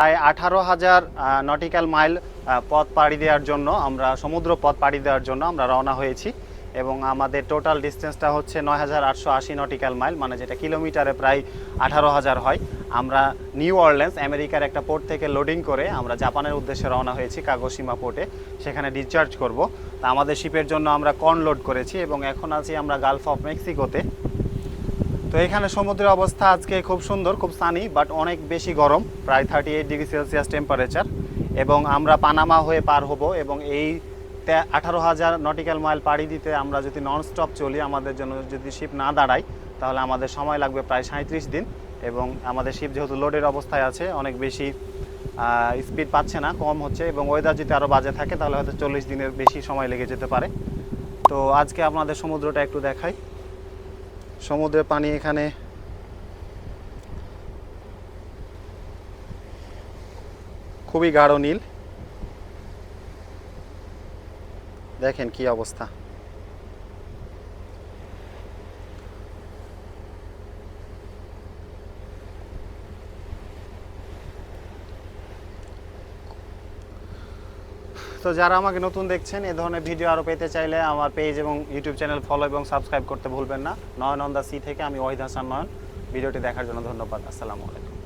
প্রায় আঠারো হাজার নটিক্যাল মাইল পথ পাড়ি দেওয়ার জন্য আমরা, সমুদ্র পথ পাড়ি দেওয়ার জন্য আমরা রওনা হয়েছি। এবং আমাদের টোটাল ডিস্টেন্সটা হচ্ছে নয় হাজার আটশো আশি নটিক্যাল মাইল মানে যেটা কিলোমিটারে প্রায় আঠারো হাজার হয়। আমরা নিউ অরল্যান্স আমেরিকার একটা পোর্ট থেকে লোডিং করে আমরা জাপানের উদ্দেশ্যে রওনা হয়েছি কাগোসীমা পোর্টে। সেখানে ডিসচার্জ করব। তা আমাদের শিপের জন্য আমরা কর্ন লোড করেছি এবং এখন আছি আমরা গালফ অফ মেক্সিকোতে। তো এখানে সমুদ্রের অবস্থা আজকে খুব সুন্দর, খুব সানি বাট অনেক বেশি গরম, প্রায় thirty eight degree Celsius temperature এবং আমরা পানামা হয়ে পার হব, এবং এই আঠারো হাজার নটিক্যাল মাইল পাড়ি দিতে আমরা যদি নন স্টপ চলি, আমাদের জন্য যদি শিপ না দাঁড়াই তাহলে আমাদের সময় লাগবে প্রায় সাঁত্রিশ দিন, এবং আমাদের শিপ যেহেতু লোডের অবস্থায় আছে, অনেক বেশি স্পিড পাচ্ছে না, কম হচ্ছে, এবং ওয়েদার যদি আরও বাজে থাকে, তাহলে হয়তো চল্লিশ দিনের বেশি সময় লেগে যেতে পারে। তো আজকে আপনাদের সমুদ্রটা একটু দেখাই। সমুদ্রের পানি এখানে। খুবই গাঢ় নীল। দেখেন কি অবস্থা। তো যারা আমাকে নতুন দেখছেন, এ ধরনের ভিডিও আরও পেতে চাইলে আমার পেজ এবং ইউটিউব চ্যানেল ফলো এবং সাবস্ক্রাইব করতে ভুলবেন না। নয়ন অন দ্য সি থেকে আমি ওয়াহিদ হাসান নয়ন। ভিডিওটি দেখার জন্য ধন্যবাদ। আসসালামু আলাইকুম।